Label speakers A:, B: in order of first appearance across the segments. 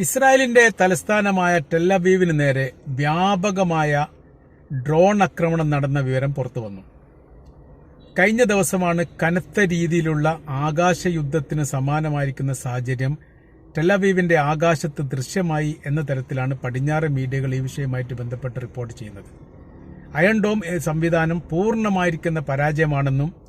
A: ഇസ്രായേലിന്റെ തലസ്ഥാനമായ ടെല്ലബീവിന് നേരെ വ്യാപകമായ ഡ്രോൺ ആക്രമണം നടന്ന വിവരം പുറത്തു വന്നു. കഴിഞ്ഞ ദിവസമാണ് കനത്ത രീതിയിലുള്ള ആകാശ യുദ്ധത്തിന് സമാനമായിരിക്കുന്ന സാഹചര്യം ടെലവീവിന്റെ ആകാശത്ത് ദൃശ്യമായി എന്ന തരത്തിലാണ് പടിഞ്ഞാറ് മീഡിയകൾ ഈ വിഷയവുമായിട്ട് ബന്ധപ്പെട്ട് റിപ്പോർട്ട് ചെയ്യുന്നത്. അയൺ ഡോം സംവിധാനം പൂർണമായിരിക്കുന്ന പരാജയമാണെന്നും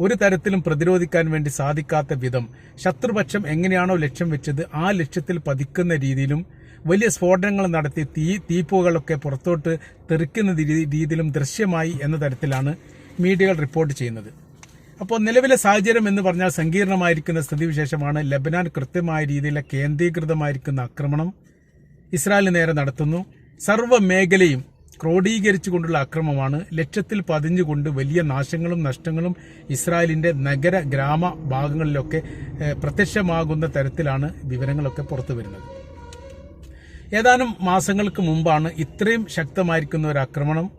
A: ഒരു തരത്തിലും പ്രതിരോധിക്കാൻ വേണ്ടി സാധിക്കാത്ത വിധം ശത്രുപക്ഷം എങ്ങനെയാണോ ലക്ഷ്യം വെച്ചത് ആ ലക്ഷ്യത്തിൽ പതിക്കുന്ന രീതിയിലും വലിയ സ്ഫോടനങ്ങൾ നടത്തി തീ തീപ്പുകളൊക്കെ പുറത്തോട്ട് തെറിക്കുന്ന രീതിയിലും ദൃശ്യമായി എന്ന തരത്തിലാണ് മീഡിയകൾ റിപ്പോർട്ട് ചെയ്യുന്നത്. അപ്പോൾ നിലവിലെ സാഹചര്യം എന്ന് പറഞ്ഞാൽ സങ്കീർണമായിരിക്കുന്ന സ്ഥിതിവിശേഷമാണ് ലബനാൻ കൃത്യമായ രീതിയിലെ കേന്ദ്രീകൃതമായിരിക്കുന്ന ആക്രമണം ഇസ്രായേലിന് നേരെ നടത്തുന്നു. സർവ മേഖലയും ക്രോഡീകരിച്ചുകൊണ്ടുള്ള അക്രമമാണ്. ലക്ഷ്യത്തിൽ പതിഞ്ഞുകൊണ്ട് വലിയ നാശങ്ങളും നഷ്ടങ്ങളും ഇസ്രായേലിന്റെ നഗര ഗ്രാമ ഭാഗങ്ങളിലൊക്കെ പ്രത്യക്ഷമാകുന്ന തരത്തിലാണ് വിവരങ്ങളൊക്കെ പുറത്തു വരുന്നത്. ഏതാനും മാസങ്ങൾക്ക് മുമ്പാണ് ഇത്രയും ശക്തമായിരിക്കുന്ന ഒരു ആക്രമണം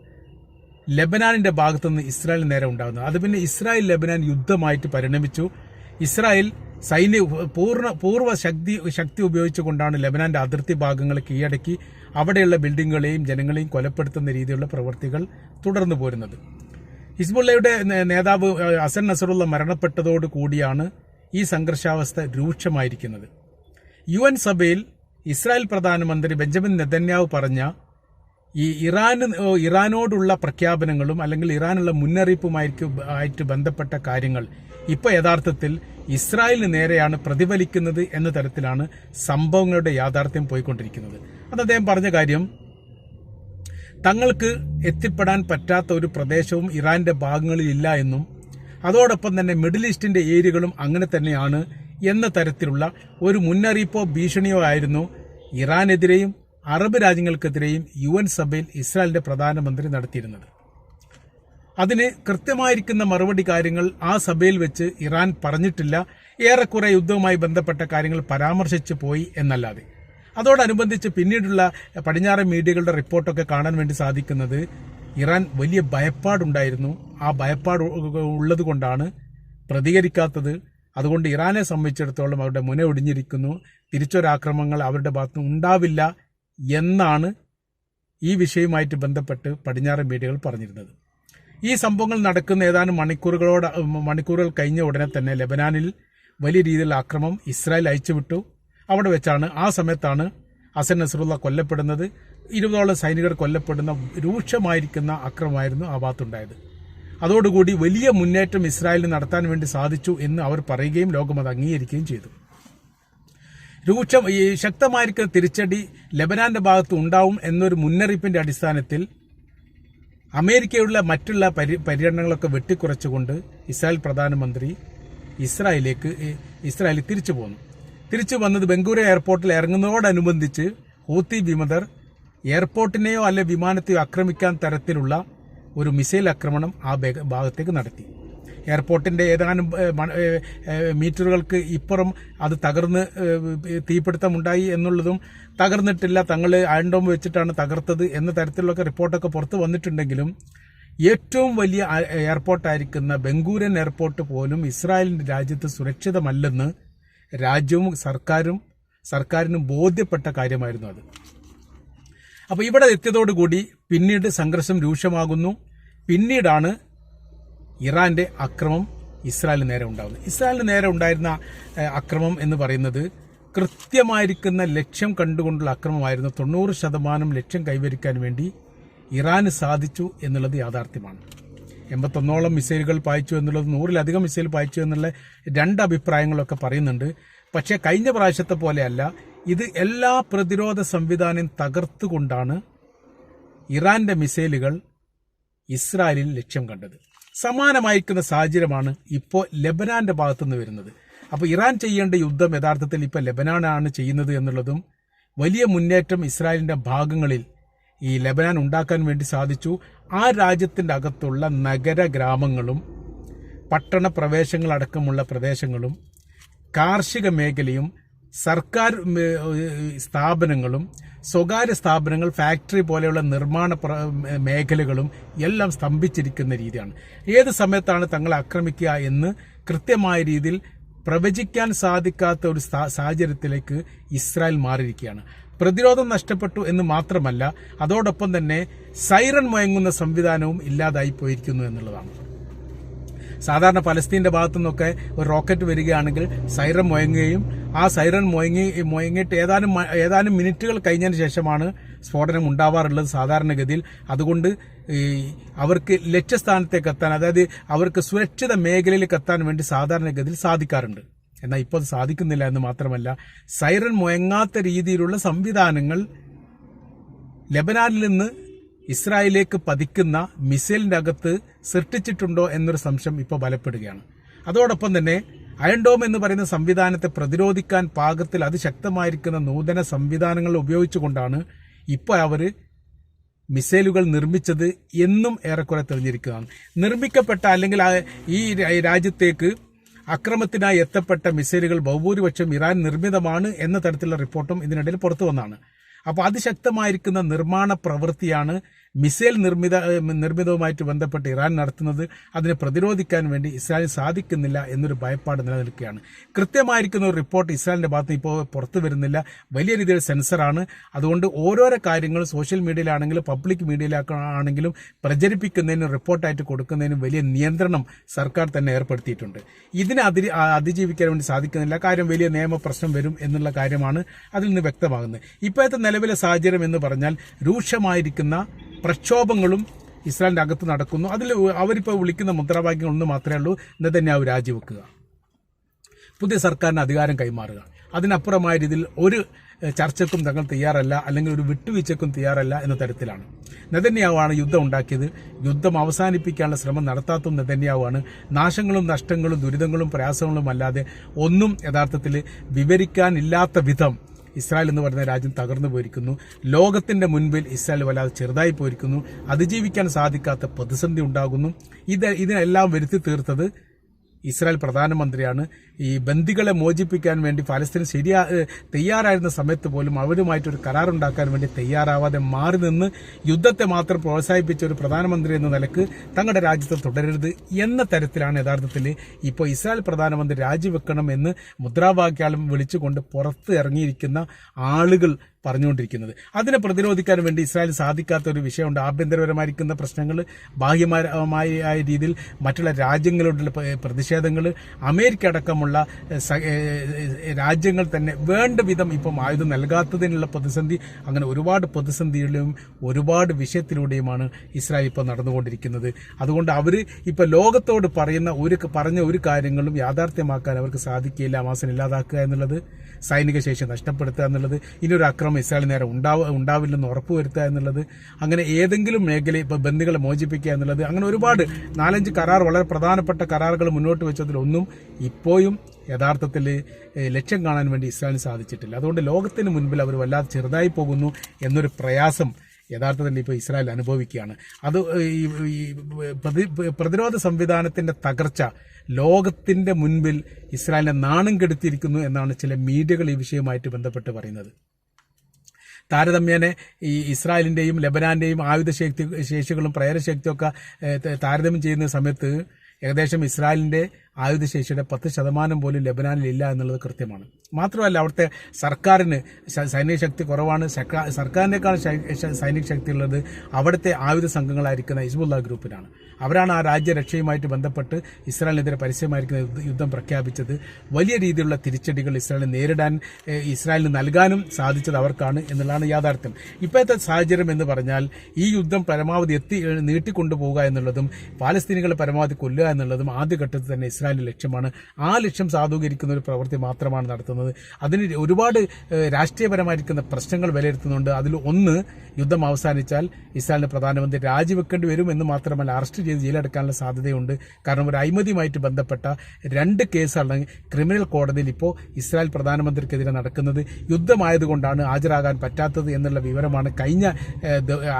A: ലബനാനിന്റെ ഭാഗത്തുനിന്ന് ഇസ്രായേൽ നേരെ ഉണ്ടാകുന്നത്. അത് പിന്നെ ഇസ്രായേൽ ലബനാൻ യുദ്ധമായിട്ട് പരിണമിച്ചു. ഇസ്രായേൽ സൈന്യ പൂർണ പൂർവ ശക്തി ശക്തി ഉപയോഗിച്ചുകൊണ്ടാണ് ലബനാന്റെ അതിർത്തി ഭാഗങ്ങൾ കീഴടക്കി അവിടെയുള്ള ബിൽഡിങ്ങുകളെയും ജനങ്ങളെയും കൊലപ്പെടുത്തുന്ന രീതിയിലുള്ള പ്രവൃത്തികൾ തുടർന്നു പോരുന്നത്. ഹിസ്ബുള്ളയുടെ നേതാവ് അസൻ നസറുള്ള മരണപ്പെട്ടതോടു കൂടിയാണ് ഈ സംഘർഷാവസ്ഥ രൂക്ഷമായിരിക്കുന്നത്. യു സഭയിൽ ഇസ്രായേൽ പ്രധാനമന്ത്രി ബെഞ്ചമിൻ നെതന്യാവ് പറഞ്ഞ ഈ ഇറാന് ഇറാനോടുള്ള പ്രഖ്യാപനങ്ങളും അല്ലെങ്കിൽ ഇറാനുള്ള മുന്നറിയിപ്പുമായിരിക്കും ആയിട്ട് ബന്ധപ്പെട്ട കാര്യങ്ങൾ ഇപ്പൊ യഥാർത്ഥത്തിൽ ഇസ്രായേലിന് നേരെയാണ് പ്രതിഫലിക്കുന്നത് എന്ന തരത്തിലാണ് സംഭവങ്ങളുടെ യാഥാർത്ഥ്യം പോയിക്കൊണ്ടിരിക്കുന്നത്. അത് അദ്ദേഹം പറഞ്ഞ കാര്യം തങ്ങൾക്ക് എത്തിപ്പെടാൻ പറ്റാത്ത ഒരു പ്രദേശവും ഇറാന്റെ ഭാഗങ്ങളിൽ ഇല്ല എന്നും അതോടൊപ്പം തന്നെ മിഡിൽ ഈസ്റ്റിന്റെ ഏരിയകളും അങ്ങനെ തന്നെയാണ് എന്ന തരത്തിലുള്ള ഒരു മുന്നറിയിപ്പോ ഭീഷണിയോ ആയിരുന്നു ഇറാനെതിരെയും അറബ് രാജ്യങ്ങൾക്കെതിരെയും യു എൻ സഭയിൽ ഇസ്രായേലിന്റെ പ്രധാനമന്ത്രി നടത്തിയിരുന്നത്. അതിന് കൃത്യമായിരിക്കുന്ന മറുപടി കാര്യങ്ങൾ ആ സഭയിൽ വെച്ച് ഇറാൻ പറഞ്ഞിട്ടില്ല. ഏറെക്കുറെ യുദ്ധവുമായി ബന്ധപ്പെട്ട കാര്യങ്ങൾ പരാമർശിച്ചു പോയി എന്നല്ലാതെ. അതോടനുബന്ധിച്ച് പിന്നീടുള്ള പടിഞ്ഞാറൻ മീഡിയകളുടെ റിപ്പോർട്ടൊക്കെ കാണാൻ വേണ്ടി സാധിക്കുന്നത് ഇറാൻ വലിയ ഭയപ്പാടുണ്ടായിരുന്നു. ആ ഭയപ്പാട് ഉള്ളത് കൊണ്ടാണ് പ്രതികരിക്കാത്തത്. അതുകൊണ്ട് ഇറാനെ സംബന്ധിച്ചിടത്തോളം അവരുടെ മുന ഒടിഞ്ഞിരിക്കുന്നു. തിരിച്ചൊരാക്രമങ്ങൾ അവരുടെ ഭാഗത്തുനിന്ന് ഉണ്ടാവില്ല. എന്നാണ് ഈ വിഷയവുമായിട്ട് ബന്ധപ്പെട്ട് പടിഞ്ഞാറൻ മീഡിയകൾ പറഞ്ഞിരുന്നത്. ഈ സംഭവങ്ങൾ നടക്കുന്ന ഏതാനും മണിക്കൂറുകളോട് മണിക്കൂറുകൾ കഴിഞ്ഞ ഉടനെ തന്നെ ലെബനാനിൽ വലിയ രീതിയിൽ ആക്രമം ഇസ്രായേൽ അയച്ചുവിട്ടു അവിടെ വെച്ചാണ് ആ സമയത്താണ് അസൻ നസറുള്ള കൊല്ലപ്പെടുന്നത്. ഇരുപതോളം സൈനികർ കൊല്ലപ്പെടുന്ന രൂക്ഷമായിരിക്കുന്ന അക്രമമായിരുന്നു ആ ഭാഗത്തുണ്ടായത്. അതോടുകൂടി വലിയ മുന്നേറ്റം ഇസ്രായേലിന് നടത്താൻ വേണ്ടി സാധിച്ചു എന്ന് അവർ പറയുകയും ലോകം അത് അംഗീകരിക്കുകയും ചെയ്തു. രൂക്ഷം ഈ ശക്തമായിരിക്കുന്ന തിരിച്ചടി ലബനാന്റെ ഭാഗത്ത് ഉണ്ടാവും എന്നൊരു മുന്നറിയിപ്പിന്റെ അടിസ്ഥാനത്തിൽ അമേരിക്കയുള്ള മറ്റുള്ള പരി പര്യടനങ്ങളൊക്കെ വെട്ടിക്കുറച്ചുകൊണ്ട് ഇസ്രായേൽ പ്രധാനമന്ത്രി ഇസ്രായേലിലേക്ക് ഇസ്രായേലിൽ തിരിച്ചു പോന്നു. തിരിച്ചു വന്നത് ബംഗൂരു എയർപോർട്ടിൽ ഇറങ്ങുന്നതോടനുബന്ധിച്ച് ഹൂത്തി വിമതർ എയർപോർട്ടിനെയോ അല്ലെ വിമാനത്തെയോ ആക്രമിക്കാൻ തരത്തിലുള്ള ഒരു മിസൈൽ ആക്രമണം ആ ഭാഗത്തേക്ക് നടത്തി. എയർപോർട്ടിന്റെ ഏതാനും മീറ്ററുകൾക്ക് ഇപ്പുറം അത് തകർന്ന് തീപിടുത്തമുണ്ടായി എന്നുള്ളതും തകർന്നിട്ടില്ല. തങ്ങൾ അയൺഡോം വെച്ചിട്ടാണ് തകർത്തത് എന്ന തരത്തിലുള്ള റിപ്പോർട്ടൊക്കെ പുറത്ത് വന്നിട്ടുണ്ടെങ്കിലും ഏറ്റവും വലിയ എയർപോർട്ടായിരിക്കുന്ന ബംഗൂരൻ എയർപോർട്ട് പോലും ഇസ്രായേലിന്റെ രാജ്യത്ത് സുരക്ഷിതമല്ലെന്ന് രാജ്യവും സർക്കാരും സർക്കാരിനും ബോധ്യപ്പെട്ട കാര്യമായിരുന്നു അത്. അപ്പോൾ ഇവിടെ എത്തിയതോടുകൂടി പിന്നീട് സംഘർഷം രൂക്ഷമാകുന്നു. പിന്നീടാണ് ഇറാന്റെ അക്രമം ഇസ്രായേലിന് നേരെ ഉണ്ടാകുന്നത് ഇസ്രായേലിന് നേരെ ഉണ്ടായിരുന്ന അക്രമം എന്ന് പറയുന്നത് കൃത്യമായിരിക്കുന്ന ലക്ഷ്യം കണ്ടുകൊണ്ടുള്ള അക്രമമായിരുന്നു. തൊണ്ണൂറ് ശതമാനം ലക്ഷ്യം കൈവരിക്കാൻ വേണ്ടി ഇറാന് സാധിച്ചു എന്നുള്ളത് യാഥാർത്ഥ്യമാണ്. എൺപത്തൊന്നോളം മിസൈലുകൾ പായിച്ചു എന്നുള്ളത് നൂറിലധികം മിസൈൽ പായിച്ചു എന്നുള്ള രണ്ട് അഭിപ്രായങ്ങളൊക്കെ പറയുന്നുണ്ട്. പക്ഷേ കഴിഞ്ഞ പ്രാവശ്യത്തെ പോലെയല്ല. ഇത് എല്ലാ പ്രതിരോധ സംവിധാനം തകർത്തുകൊണ്ടാണ് ഇറാന്റെ മിസൈലുകൾ ഇസ്രായേലിൽ ലക്ഷ്യം കണ്ടത്. സമാനമായിരിക്കുന്ന സാഹചര്യമാണ് ഇപ്പോൾ ലബനാന്റെ ഭാഗത്തുനിന്ന് വരുന്നത്. അപ്പോൾ ഇറാൻ ചെയ്യേണ്ട യുദ്ധം യഥാർത്ഥത്തിൽ ഇപ്പോൾ ലബനാനാണ് ചെയ്യുന്നത് എന്നുള്ളതും വലിയ മുന്നേറ്റം ഇസ്രായേലിന്റെ ഭാഗങ്ങളിൽ ഈ ലബനാൻ ഉണ്ടാക്കാൻ വേണ്ടി സാധിച്ചു. ആ രാജ്യത്തിന്റെ അകത്തുള്ള നഗര ഗ്രാമങ്ങളും പട്ടണ പ്രവേശങ്ങളടക്കമുള്ള പ്രദേശങ്ങളും കാർഷിക മേഖലയും സർക്കാർ സ്ഥാപനങ്ങളും സ്വകാര്യ സ്ഥാപനങ്ങൾ ഫാക്ടറി പോലെയുള്ള നിർമ്മാണ മേഖലകളും എല്ലാം സ്തംഭിച്ചിരിക്കുന്ന രീതിയാണ്. ഏത് സമയത്താണ് തങ്ങളെ ആക്രമിക്കുക എന്ന് കൃത്യമായ രീതിയിൽ പ്രവചിക്കാൻ സാധിക്കാത്ത ഒരു സാഹചര്യത്തിലേക്ക് ഇസ്രായേൽ മാറിയിരിക്കുകയാണ്. പ്രതിരോധം നഷ്ടപ്പെട്ടു എന്ന് മാത്രമല്ല അതോടൊപ്പം തന്നെ സൈറൺ മുഴങ്ങുന്ന സംവിധാനവും ഇല്ലാതായി പോയിരിക്കുന്നു എന്നുള്ളതാണ്. സാധാരണ പലസ്തീന്റെ ഭാഗത്തു നിന്നൊക്കെ ഒരു റോക്കറ്റ് വരികയാണെങ്കിൽ സൈറൻ മുഴങ്ങുകയും ആ സൈറൻ മുഴങ്ങി മുഴങ്ങിയിട്ട് ഏതാനും ഏതാനും മിനിറ്റുകൾ കഴിഞ്ഞതിന് ശേഷമാണ് സ്ഫോടനം ഉണ്ടാവാറുള്ളത് സാധാരണഗതിയിൽ. അതുകൊണ്ട് അവർക്ക് ലക്ഷ്യസ്ഥാനത്തേക്ക് എത്താൻ അതായത് അവർക്ക് സുരക്ഷിത മേഖലയിലേക്ക് എത്താൻ വേണ്ടി സാധാരണഗതിയിൽ സാധിക്കാറുണ്ട്. എന്നാൽ ഇപ്പോൾ സാധിക്കുന്നില്ല എന്ന് മാത്രമല്ല സൈറൻ മുഴങ്ങാത്ത രീതിയിലുള്ള സംവിധാനങ്ങൾ ലബനാനിൽ നിന്ന് ഇസ്രായേലിലേക്ക് പതിക്കുന്ന മിസൈലിന്റെ അകത്ത് സൃഷ്ടിച്ചിട്ടുണ്ടോ എന്നൊരു സംശയം ഇപ്പോൾ ബലപ്പെടുകയാണ്. അതോടൊപ്പം തന്നെ അയൺഡോം എന്ന് പറയുന്ന സംവിധാനത്തെ പ്രതിരോധിക്കാൻ പാകത്തിൽ അതിശക്തമായിരിക്കുന്ന നൂതന സംവിധാനങ്ങൾ ഉപയോഗിച്ചുകൊണ്ടാണ് ഇപ്പോൾ അവർ മിസൈലുകൾ നിർമ്മിച്ചത് എന്നും ഏറെക്കുറെ തെളിഞ്ഞിരിക്കുകയാണ്. നിർമ്മിക്കപ്പെട്ട അല്ലെങ്കിൽ ഈ രാജ്യത്തേക്ക് അക്രമത്തിനായി എത്തപ്പെട്ട മിസൈലുകൾ ബഹുഭൂരിപക്ഷം ഇറാൻ നിർമ്മിതമാണ് എന്ന തരത്തിലുള്ള റിപ്പോർട്ടും ഇതിനിടയിൽ പുറത്തു വന്നാണ്. അപ്പോൾ അതിശക്തമായിരിക്കുന്ന നിർമ്മാണ പ്രവൃത്തിയാണ് മിസൈൽ നിർമ്മിത നിർമ്മിതവുമായിട്ട് ബന്ധപ്പെട്ട് ഇറാൻ നടത്തുന്നത് അതിനെ പ്രതിരോധിക്കാൻ വേണ്ടി ഇസ്രായേൽ സാധിക്കുന്നില്ല എന്നൊരു ഭയപ്പാട് നിലനിൽക്കുകയാണ്. കൃത്യമായിരിക്കുന്ന ഒരു റിപ്പോർട്ട് ഇസ്രായേലിന്റെ ഭാഗത്ത് ഇപ്പോൾ പുറത്തു വരുന്നില്ല. വലിയ രീതിയിൽ സെൻസറാണ്. അതുകൊണ്ട് ഓരോരോ കാര്യങ്ങൾ സോഷ്യൽ മീഡിയയിലാണെങ്കിലും പബ്ലിക് മീഡിയയിലാണെങ്കിലും പ്രചരിപ്പിക്കുന്നതിനും റിപ്പോർട്ടായിട്ട് കൊടുക്കുന്നതിനും വലിയ നിയന്ത്രണം സർക്കാർ തന്നെ ഏർപ്പെടുത്തിയിട്ടുണ്ട്. ഇതിനെ അതി അതിജീവിക്കാൻ വേണ്ടി സാധിക്കുന്നില്ല. കാര്യം വലിയ നിയമ പ്രശ്നം വരും എന്നുള്ള കാര്യമാണ് അതിൽ നിന്ന് വ്യക്തമാകുന്നത്. ഇപ്പോഴത്തെ നിലവിലെ സാഹചര്യം എന്ന് പറഞ്ഞാൽ രൂക്ഷമായിരിക്കുന്ന പ്രക്ഷോഭങ്ങളും ഇസ്രായേലിന്റെ അകത്ത് നടക്കുന്നു. അതിൽ അവരിപ്പോൾ വിളിക്കുന്ന മുദ്രാവാക്യങ്ങൾ ഒന്ന് മാത്രമേ ഉള്ളൂ. നെതന്യാവ് രാജിവെക്കുക. പുതിയ സർക്കാരിന് അധികാരം കൈമാറുക. അതിനപ്പുറമായ രീതിയിൽ ഒരു ചർച്ചയ്ക്കും തങ്ങൾ തയ്യാറല്ല അല്ലെങ്കിൽ ഒരു വിട്ടുവീഴ്ചയ്ക്കും തയ്യാറല്ല എന്ന തരത്തിലാണ്. നെതന്യാവാണ് യുദ്ധം ഉണ്ടാക്കിയത്. യുദ്ധം അവസാനിപ്പിക്കാനുള്ള ശ്രമം നടത്താത്തതും നെതന്യാവാണ് നാശങ്ങളും നഷ്ടങ്ങളും ദുരിതങ്ങളും പ്രയാസങ്ങളും അല്ലാതെ ഒന്നും യഥാർത്ഥത്തിൽ വിവരിക്കാനില്ലാത്ത വിധം ഇസ്രായേൽ എന്ന് പറയുന്ന രാജ്യം തകർന്നു പോയിരിക്കുന്നു. ലോകത്തിന്റെ മുൻപിൽ ഇസ്രായേൽ വല്ലാതെ ചെറുതായി പോയിരിക്കുന്നു. അതിജീവിക്കാൻ സാധിക്കാത്ത പ്രതിസന്ധി ഉണ്ടാകുന്നു. ഇത് ഇതിനെല്ലാം വരുത്തി തീർത്തത് ഇസ്രായേൽ പ്രധാനമന്ത്രിയാണ്. ഈ ബന്ദികളെ മോചിപ്പിക്കാൻ വേണ്ടി ഫലസ്തീൻ ശരിയാ തയ്യാറായിരുന്ന സമയത്ത് പോലും അവരുമായിട്ടൊരു കരാറുണ്ടാക്കാൻ വേണ്ടി തയ്യാറാവാതെ മാറി നിന്ന് യുദ്ധത്തെ മാത്രം പ്രോത്സാഹിപ്പിച്ച ഒരു പ്രധാനമന്ത്രി എന്ന നിലയ്ക്ക് തങ്ങളുടെ രാജ്യത്ത് തുടരരുത് എന്ന തരത്തിലാണ് യഥാർത്ഥത്തിൽ ഇപ്പോൾ ഇസ്രായേൽ പ്രധാനമന്ത്രി രാജിവെക്കണം എന്ന് മുദ്രാവാക്യാലും വിളിച്ചുകൊണ്ട് പുറത്ത് ഇറങ്ങിയിരിക്കുന്ന ആളുകൾ പറഞ്ഞുകൊണ്ടിരിക്കുന്നത്. അതിനെ പ്രതിരോധിക്കാൻ വേണ്ടി ഇസ്രായേൽ സാധിക്കാത്ത ഒരു വിഷയമുണ്ട്. ആഭ്യന്തരപരമായിരിക്കുന്ന പ്രശ്നങ്ങൾ ബാഹ്യമായ രീതിയിൽ മറ്റുള്ള രാജ്യങ്ങളുടെ പ്രതിഷേധങ്ങൾ അമേരിക്ക അടക്കമുള്ള രാജ്യങ്ങൾ തന്നെ വേണ്ട വിധം ഇപ്പം ആയുധം നൽകാത്തതിനുള്ള പ്രതിസന്ധി അങ്ങനെ ഒരുപാട് പ്രതിസന്ധികളിലും ഒരുപാട് വിഷയത്തിലൂടെയുമാണ് ഇസ്രായേൽ ഇപ്പോൾ നടന്നുകൊണ്ടിരിക്കുന്നത്. അതുകൊണ്ട് അവർ ഇപ്പോൾ ലോകത്തോട് പറയുന്ന ഒരു പറഞ്ഞ ഒരു കാര്യങ്ങളും യാഥാർത്ഥ്യമാക്കാൻ അവർക്ക് സാധിക്കില്ല ഹമാസിനെ ഇല്ലാതാക്കുക എന്നുള്ളത് സൈനിക ശേഷി നഷ്ടപ്പെടുത്തുക എന്നുള്ളത് ഇനിയൊരു അക്രമം ഇസ്രായേൽ നേരെ ഉണ്ടാവ ഉണ്ടാവില്ലെന്ന് ഉറപ്പുവരുത്തുക എന്നുള്ളത് അങ്ങനെ ഏതെങ്കിലും മേഖല ഇപ്പോൾ ബന്ധുക്കളെ മോചിപ്പിക്കുക എന്നുള്ളത് അങ്ങനെ ഒരുപാട് നാലഞ്ച് കരാർ വളരെ പ്രധാനപ്പെട്ട കരാറുകൾ മുന്നോട്ട് വെച്ചതിലൊന്നും ഇപ്പോഴും യഥാർത്ഥത്തിൽ ലക്ഷ്യം കാണാൻ വേണ്ടി ഇസ്രായേലിന് സാധിച്ചിട്ടില്ല. അതുകൊണ്ട് ലോകത്തിന് മുൻപിൽ അവർ വല്ലാതെ ചെറുതായി പോകുന്നു എന്നൊരു പ്രയാസം യഥാർത്ഥത്തിൽ ഇപ്പോൾ ഇസ്രായേൽ അനുഭവിക്കുകയാണ്. അത് ഈ പ്രതിരോധ സംവിധാനത്തിന്റെ തകർച്ച ലോകത്തിന്റെ മുൻപിൽ ഇസ്രായേലിനെ നാണം കെടുത്തിയിരിക്കുന്നു എന്നാണ് ചില മീഡിയകൾ ഈ വിഷയവുമായിട്ട് ബന്ധപ്പെട്ട് പറയുന്നത്. താരതമ്യേന ഈ ഇസ്രായേലിന്റെയും ലബനാന്റെയും ആയുധ ശേഷികളും പ്രേരശക്തിയും ഒക്കെ ഏഹ്, ത- താരതമ്യം ചെയ്യുന്ന സമയത്ത് ഏകദേശം ഇസ്രായേലിന്റെ ആയുധശേഷിയുടെ പത്ത് ശതമാനം പോലും ലബനാനിൽ ഇല്ല എന്നുള്ളത് കൃത്യമാണ്. മാത്രമല്ല അവിടുത്തെ സർക്കാരിന് സൈനിക ശക്തി കുറവാണ്. സർക്കാ- സർക്കാരിനേക്കാൾ സൈനിക ശക്തി ഉള്ളത് അവിടുത്തെ ആയുധ സംഘങ്ങളായിരിക്കുന്ന ഹിസ്ബുല്ല ഗ്രൂപ്പിനാണ്. അവരാണ് ആ രാജ്യരക്ഷയുമായിട്ട് ബന്ധപ്പെട്ട് ഇസ്രായേലിനെതിരെ പരസ്യമായിരിക്കുന്ന യുദ്ധ- പ്രഖ്യാപിച്ചത്. വലിയ രീതിയിലുള്ള തിരിച്ചടികൾ ഇസ്രായേലിനെ നേരിടാൻ ഇസ്രായേലിന് നൽകാനും സാധിച്ചത് അവർക്കാണ് എന്നുള്ളതാണ് യാഥാർത്ഥ്യം. ഇപ്പോഴത്തെ സാഹചര്യം എന്ന് പറഞ്ഞാൽ ഈ യുദ്ധം പരമാവധി എത്തി നീട്ടിക്കൊണ്ടുപോകുക എന്നുള്ളതും പാലസ്തീനികളെ പരമാവധി കൊല്ലുക എന്നുള്ളതും ആദ്യഘട്ടത്തിൽ തന്നെ ഇസ്രായേലിന്റെ ലക്ഷ്യമാണ്. ആ ലക്ഷ്യം സാധൂകരിക്കുന്ന ഒരു പ്രവൃത്തി മാത്രമാണ് നടത്തുന്നത്. അതിന് ഒരുപാട് രാഷ്ട്രീയപരമായിരിക്കുന്ന പ്രശ്നങ്ങൾ വിലയിരുത്തുന്നുണ്ട്. അതിൽ ഒന്ന് യുദ്ധം അവസാനിച്ചാൽ ഇസ്രായേലിന് പ്രധാനമന്ത്രി രാജിവെക്കേണ്ടി വരും എന്ന് മാത്രമല്ല അറസ്റ്റ് ചെയ്ത് ജയിലടക്കാനുള്ള സാധ്യതയുണ്ട്. കാരണം ഒരു അഴിമതിയുമായിട്ട് ബന്ധപ്പെട്ട രണ്ട് കേസാണ് ക്രിമിനൽ കോടതിയിൽ ഇപ്പോൾ ഇസ്രായേൽ പ്രധാനമന്ത്രിക്കെതിരെ നടക്കുന്നത്. യുദ്ധമായതുകൊണ്ടാണ് ഹാജരാകാൻ പറ്റാത്തത് എന്നുള്ള വിവരമാണ് കഴിഞ്ഞ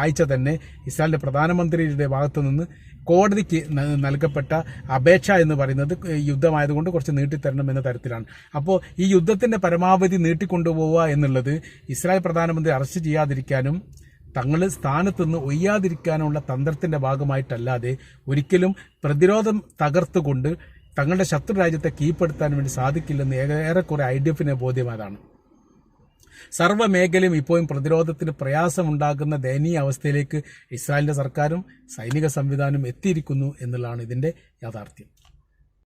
A: ആഴ്ച തന്നെ ഇസ്രായേലിന്റെ പ്രധാനമന്ത്രിയുടെ ഭാഗത്തു നിന്ന് കോടതിക്ക് നൽകപ്പെട്ട അപേക്ഷ എന്ന് പറയുന്നത് യുദ്ധമായതുകൊണ്ട് കുറച്ച് നീട്ടിത്തരണം എന്ന തരത്തിലാണ്. അപ്പോൾ ഈ യുദ്ധത്തിന്റെ പരമാവധി നീട്ടിക്കൊണ്ടുപോവുക എന്നുള്ളത് ഇസ്രായേൽ പ്രധാനമന്ത്രി അറസ്റ്റ് ചെയ്യാതിരിക്കാനും തങ്ങൾ സ്ഥാനത്തുനിന്ന് ഒയ്യാതിരിക്കാനുള്ള തന്ത്രത്തിന്റെ ഭാഗമായിട്ടല്ലാതെ ഒരിക്കലും പ്രതിരോധം തകർത്തുകൊണ്ട് തങ്ങളുടെ ശത്രു രാജ്യത്തെ കീഴ്പ്പെടുത്താൻ വേണ്ടി സാധിക്കില്ലെന്ന് ഏറെക്കുറെ ഐ ഡി എഫിനെ ബോധ്യമായതാണ്. സർവ മേഖലയും ഇപ്പോഴും പ്രതിരോധത്തിന് പ്രയാസമുണ്ടാക്കുന്ന ദയനീയ അവസ്ഥയിലേക്ക് ഇസ്രായേലിന്റെ സർക്കാരും സൈനിക സംവിധാനവും എത്തിയിരിക്കുന്നു എന്നുള്ളതാണ് ഇതിന്റെ യാഥാർത്ഥ്യം.